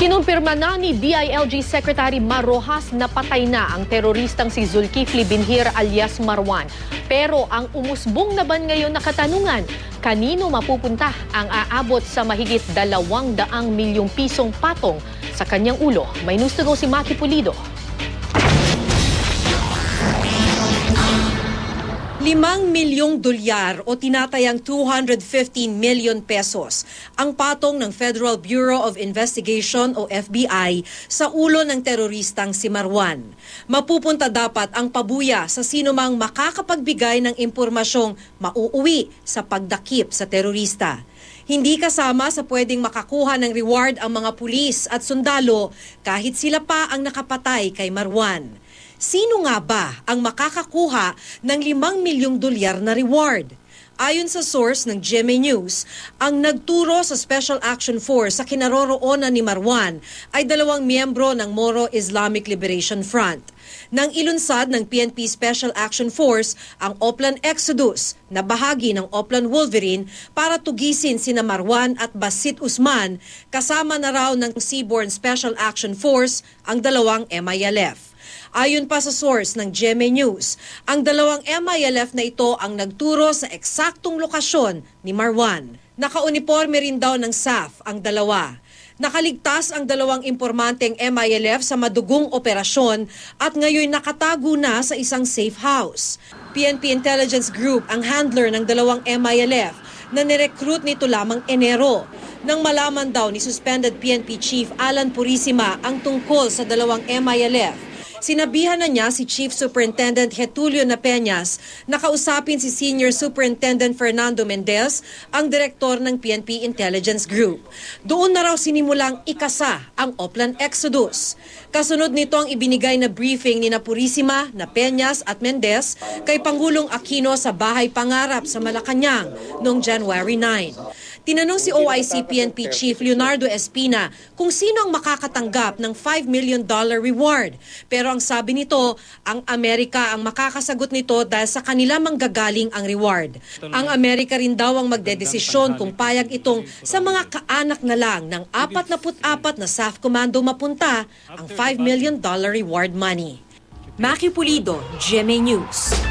Kinumpirma na ni DILG Secretary Marojas na patay na ang teroristang si Zulkifli Binhir alias Marwan. Pero ang umusbong na ban ngayon na katanungan, kanino mapupunta ang aabot sa mahigit dalawang daang milyong pisong patong sa kanyang ulo? May news to go si Maki Pulido. Limang milyong dolyar o tinatayang 215 million pesos ang patong ng Federal Bureau of Investigation o FBI sa ulo ng teroristang si Marwan. Mapupunta dapat ang pabuya sa sinumang makakapagbigay ng impormasyong mauuwi sa pagdakip sa terorista. Hindi kasama sa pwedeng makakuha ng reward ang mga pulis at sundalo kahit sila pa ang nakapatay kay Marwan. Sino nga ba ang makakakuha ng 5 milyong dolyar na reward? Ayon sa source ng GMA News, ang nagturo sa Special Action Force sa kinaroroonan ni Marwan ay dalawang miyembro ng Moro Islamic Liberation Front. Nang ilunsad ng PNP Special Action Force ang Oplan Exodus na bahagi ng Oplan Wolverine para tugisin sina Marwan at Basit Usman kasama na raw ng Seaborne Special Action Force ang dalawang MILF. Ayon pa sa source ng GMA News, ang dalawang MILF na ito ang nagturo sa eksaktong lokasyon ni Marwan. Nakauniforme rin daw ng SAF ang dalawa. Nakaligtas ang dalawang impormanteng MILF sa madugong operasyon at ngayon nakatago na sa isang safe house. PNP Intelligence Group ang handler ng dalawang MILF na nirecruit nito lamang Enero. Nang malaman daw ni suspended PNP Chief Alan Purisima ang tungkol sa dalawang MILF, Sinabihan na niya si Chief Superintendent Getulio Napeñas na kausapin si Senior Superintendent Fernando Mendez, ang direktor ng PNP Intelligence Group. Doon na raw sinimulang ikasa ang Oplan Exodus. Kasunod nito ang ibinigay na briefing ni Napurisima, Napeñas at Mendez kay Pangulong Aquino sa Bahay Pangarap sa Malacanang noong January 9. Tinanong si OIC PNP Chief Leonardo Espina kung sino ang makakatanggap ng $5 million reward. Pero ang sabi nito, ang Amerika ang makakasagot nito dahil sa kanila manggagaling ang reward. Ang Amerika rin daw ang magdedesisyon kung payag itong sa mga kaanak na lang ng 44 na SAF Commando mapunta ang $5 million reward money. Maki Pulido, GMA News.